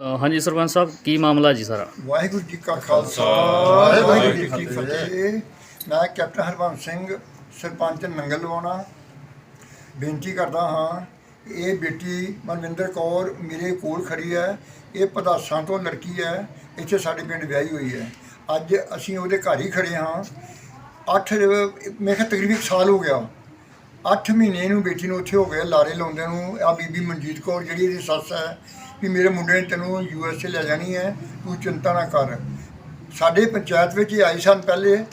ਅ, ਹਾਂਜੀ ਸਰਪੰਚ ਸਾਹਿਬ ਕੀ ਮਾਮਲਾ ਜੀ ਸਾਰਾ? ਵਾਹਿਗੁਰੂ ਜੀ ਕਾ ਖਾਲਸਾ ਵਾਹਿਗੁਰੂ ਜੀ ਕੀ ਫਤਿਹ। ਮੈਂ ਕੈਪਟਨ ਹਰਬੰਸ ਸਿੰਘ ਸਰਪੰਚ ਨੰਗਲ ਲਵਾਉਣਾ। ਬੇਨਤੀ ਕਰਦਾ ਹਾਂ ਇਹ ਬੇਟੀ ਮਨਵਿੰਦਰ ਕੌਰ ਮੇਰੇ ਕੋਲ ਖੜੀ ਹੈ। ਇਹ ਪਦਾਸਾਂ ਤੋਂ ਲੜਕੀ ਹੈ। ਇੱਥੇ ਸਾਡੇ ਪਿੰਡ ਵਿਆਹੀ ਹੋਈ ਹੈ। ਅੱਜ ਅਸੀਂ ਉਹਦੇ ਘਰ ਹੀ ਖੜੇ ਹਾਂ। 8 ਮੇਰੇ ਕਿਹਾ ਤਕਰੀਬਨ ਇੱਕ ਸਾਲ ਹੋ ਗਿਆ। 8 ਮਹੀਨੇ ਨੂੰ ਬੇਟੀ ਨੂੰ ਉੱਥੇ ਹੋ ਗਏ, ਲਾਰੇ ਲਾਉਂਦੇ ਨੂੰ। ਆ ਬੀਬੀ ਮਨਜੀਤ ਕੌਰ ਜਿਹੜੀ ਇਹਦੀ ਸੱਸ ਹੈ, ਵੀ ਮੇਰੇ ਮੁੰਡੇ ਨੇ ਤੈਨੂੰ ਯੂ ਐਸ ਏ ਲੈ ਜਾਣੀ ਹੈ, ਤੂੰ ਚਿੰਤਾ ਨਾ ਕਰ। ਸਾਡੇ ਪੰਚਾਇਤ ਵਿੱਚ ਹੀ ਆਈ ਸਨ ਪਹਿਲੇ।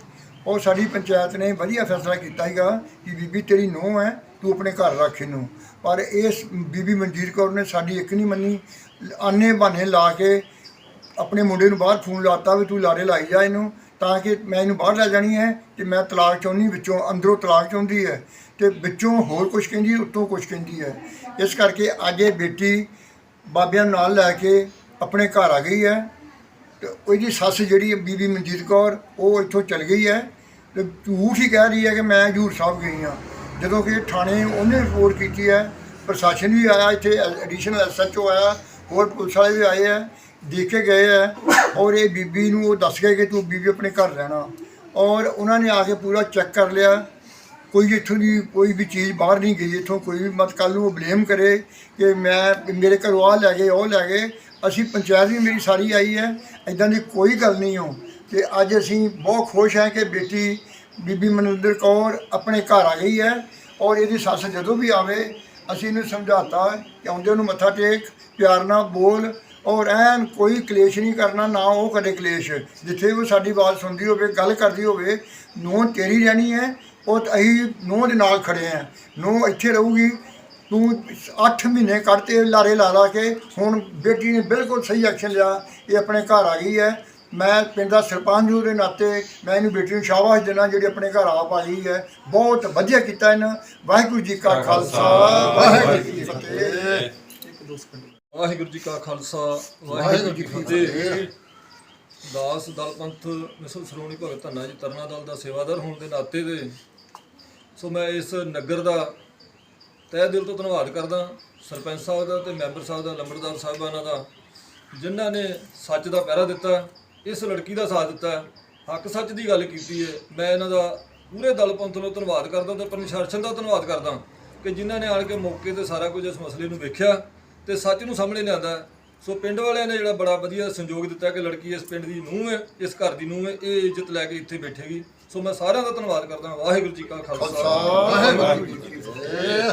ਉਹ ਸਾਡੀ ਪੰਚਾਇਤ ਨੇ ਵਧੀਆ ਫੈਸਲਾ ਕੀਤਾ ਸੀਗਾ ਕਿ ਬੀਬੀ ਤੇਰੀ ਨੂੰਹ ਹੈ, ਤੂੰ ਆਪਣੇ ਘਰ ਰੱਖ ਇਹਨੂੰ। ਪਰ ਇਸ ਬੀਬੀ ਮਨਜੀਤ ਕੌਰ ਨੇ ਸਾਡੀ ਇੱਕ ਨਹੀਂ ਮੰਨੀ। ਆਨੇ ਬਹਾਨੇ ਲਾ ਕੇ ਆਪਣੇ ਮੁੰਡੇ ਨੂੰ ਬਾਹਰ ਫੋਨ ਲਾਤਾ ਵੀ ਤੂੰ ਲਾਰੇ ਲਾਈ ਜਾ ਇਹਨੂੰ। ਤਾਂ ਕਿ ਮੈਂ ਇਹਨੂੰ ਬਾਹਰ ਲੈ ਜਾਣੀ ਹੈ ਤੇ ਮੈਂ ਤਲਾਕ ਚਾਹੁੰਦੀ, ਵਿੱਚੋਂ ਅੰਦਰੋਂ ਤਲਾਕ ਚਾਹੁੰਦੀ ਹੈ ਤੇ ਵਿੱਚੋਂ ਹੋਰ ਕੁਝ ਕਹਿੰਦੀ ਉੱਤੋਂ ਕੁਝ ਕਹਿੰਦੀ ਹੈ। ਇਸ ਕਰਕੇ ਅੱਜ ਇਹ ਬੇਟੀ ਬਾਬਿਆਂ ਨਾਲ ਲੈ ਕੇ ਆਪਣੇ ਘਰ ਆ ਗਈ ਹੈ ਤੇ ਉਹਦੀ ਸੱਸ ਜਿਹੜੀ ਹੈ, ਬੀਬੀ ਮਨਜੀਤ ਕੌਰ, ਉਹ ਇੱਥੋਂ ਚਲ ਗਈ ਹੈ ਤੇ ਝੂਠ ਹੀ ਕਹਿ ਰਹੀ ਹੈ ਕਿ ਮੈਂ ਹਜੂਰ ਸਾਹਿਬ ਗਈ ਹਾਂ। ਜਦੋਂ ਕਿ ਥਾਣੇ ਉਹਨੇ ਰਿਪੋਰਟ ਕੀਤੀ ਹੈ, ਪ੍ਰਸ਼ਾਸਨ ਵੀ ਆਇਆ, ਇੱਥੇ ਐਡੀਸ਼ਨਲ ਐਸਐਚਓ ਆਇਆ, ਹੋਰ ਪੁਲਿਸ ਵਾਲੇ ਵੀ ਆਏ ਹੈ। ਦੇਖ ਕੇ ਗਏ ਹੈ ਔਰ ਇਹ ਬੀਬੀ ਨੂੰ ਉਹ ਦੱਸ ਗਏ ਕਿ ਤੂੰ ਬੀਬੀ ਆਪਣੇ ਘਰ ਰਹਿਣਾ। ਔਰ ਉਹਨਾਂ ਨੇ ਆ ਕੇ ਪੂਰਾ ਚੈੱਕ ਕਰ ਲਿਆ। ਕੋਈ ਇੱਥੋਂ ਦੀ ਕੋਈ ਵੀ ਚੀਜ਼ ਬਾਹਰ ਨਹੀਂ ਗਈ। ਇੱਥੋਂ ਕੋਈ ਵੀ ਮਤ ਕੱਲ ਨੂੰ ਉਹ ਬਲੇਮ ਕਰੇ ਕਿ ਮੈਂ ਮੇਰੇ ਘਰੋਂ ਆ ਲੈ ਗਏ, ਉਹ ਲੈ ਗਏ। ਅਸੀਂ ਪੰਚਾਇਤ ਵੀ ਮੇਰੀ ਸਾਰੀ ਆਈ ਹੈ। ਇਦਾਂ ਦੀ ਕੋਈ ਗੱਲ ਨਹੀਂ ਹੋ। ਤੇ ਅੱਜ ਅਸੀਂ ਬਹੁਤ ਖੁਸ਼ ਹਾਂ ਕਿ ਬੇਟੀ ਬੀਬੀ ਮਨਿੰਦਰ ਕੌਰ ਆਪਣੇ ਘਰ ਆ ਗਈ ਹੈ। ਔਰ ਇਹਦੀ ਸੱਸ ਜਦੋਂ ਵੀ ਆਵੇ, ਅਸੀਂ ਇਹਨੂੰ ਸਮਝਾਤਾ ਕਿ ਆਉਂਦੇ ਨੂੰ ਮੱਥਾ ਟੇਕ, ਪਿਆਰ ਨਾਲ ਬੋਲ। ਔਰ ਐਨ ਕੋਈ ਕਲੇਸ਼ ਨਹੀਂ ਕਰਨਾ ਨਾ ਉਹ ਕਰੇ ਕਲੇਸ਼। ਜਿੱਥੇ ਵੀ ਸਾਡੀ ਆਵਾਜ਼ ਸੁਣਦੀ ਹੋਵੇ ਗੱਲ ਕਰਦੀ ਹੋਵੇ ਨੂੰਹ ਤੇਰੀ ਰਹਿਣੀ ਹੈ ਉਹ ਅਸੀਂ ਨੂੰਹ ਦੇ ਨਾਲ ਖੜੇ ਆ ਨੂੰਹ ਇੱਥੇ ਰਹੂਗੀ ਤੂੰ 8 ਮਹੀਨੇ ਕੱਢਤੇ ਲਾਰੇ ਲਾ ਲਾ ਕੇ ਹੁਣ ਬੇਟੀ ਨੇ ਬਿਲਕੁਲ ਸਹੀ ਐਕਸ਼ਨ ਲਿਆ ਇਹ ਆਪਣੇ ਘਰ ਆ ਗਈ ਹੈ। ਮੈਂ ਪਿੰਡ ਦਾ ਸਰਪੰਚ ਹੋਣ ਦੇ ਨਾਤੇ ਮੈਂ ਇਹਨੂੰ ਬੇਟੀ ਨੂੰ ਸ਼ਾਬਾਸ਼ ਦੇਣਾ ਜਿਹੜੀ ਆਪਣੇ ਘਰ ਆਪ ਆ ਗਈ ਹੈ। ਬਹੁਤ ਵਧੀਆ ਕੀਤਾ ਇਹਨਾਂ। ਵਾਹਿਗੁਰੂ ਜੀ ਕਾ ਖਾਲਸਾ ਵਾਹਿਗੁਰੂ ਜੀ ਕੀ ਫਤਿਹ। ਵਾਹਿਗੁਰੂ ਜੀ ਕਾ ਖਾਲਸਾ ਵਾਹਿਗੁਰੂ ਜੀ ਕੀ ਫਤਿਹ। ਦਾਸ ਦਲ ਪੰਥ ਮਿਸਲ ਸ਼੍ਰੋਮਣੀ ਭਗਤ ਧੰਨਾ ਜੀ ਤਰਨਾ ਦਲ ਦਾ ਸੇਵਾਦਾਰ ਹੋਣ ਦੇ ਨਾਤੇ ਤੇ ਸੋ ਮੈਂ ਇਸ ਨਗਰ ਦਾ ਤਹਿ ਦਿਲ ਤੋਂ ਧੰਨਵਾਦ ਕਰਦਾ ਸਰਪੰਚ ਸਾਹਿਬ ਦਾ ਤੇ ਮੈਂਬਰ ਸਾਹਿਬ ਦਾ ਲੰਬੜਦਾਰ ਸਾਹਿਬਾਨਾਂ ਦਾ ਜਿਨ੍ਹਾਂ ਨੇ ਸੱਚ ਦਾ ਪਹਿਰਾ ਦਿੱਤਾ ਇਸ ਲੜਕੀ ਦਾ ਸਾਥ ਦਿੱਤਾ। ਹੱਕ ਸੱਚ ਦੀ ਗੱਲ ਕੀਤੀ ਹੈ। ਮੈਂ ਇਹਨਾਂ ਦਾ ਪੂਰੇ ਦਲ ਪੰਥ ਨੂੰ ਧੰਨਵਾਦ ਕਰਦਾ ਤੇ ਪ੍ਰਸ਼ਾਸਨ ਦਾ ਧੰਨਵਾਦ ਕਰਦਾ ਕਿ ਜਿਨ੍ਹਾਂ ਨੇ ਆਣ ਕੇ ਮੌਕੇ ਤੇ ਸਾਰਾ ਕੁਝ ਇਸ ਮਸਲੇ ਨੂੰ ਵੇਖਿਆ। ਤੇ ਸੱਚ ਨੂੰ ਸਾਹਮਣੇ ਲਿਆਂਦਾ ਸੋ ਪਿੰਡ ਵਾਲਿਆਂ ਨੇ ਜਿਹੜਾ ਬੜਾ ਵਧੀਆ ਸੰਯੋਗ ਦਿੱਤਾ ਕਿ ਲੜਕੀ ਇਸ ਪਿੰਡ ਦੀ ਨੂੰਹ ਹੈ ਇਸ ਘਰ ਦੀ ਨੂੰਹ ਹੈ ਇਹ ਇੱਜ਼ਤ ਲੈ ਕੇ ਇੱਥੇ ਬੈਠੇਗੀ। ਸੋ ਮੈਂ ਸਾਰਿਆਂ ਦਾ ਧੰਨਵਾਦ ਕਰਦਾ ਵਾਹਿਗੁਰੂ ਜੀ ਕਾ ਖਾਲਸਾ। ਵਾਹਿਗੁਰੂ ਜੀ ਕੀ ਫਤਿਹ।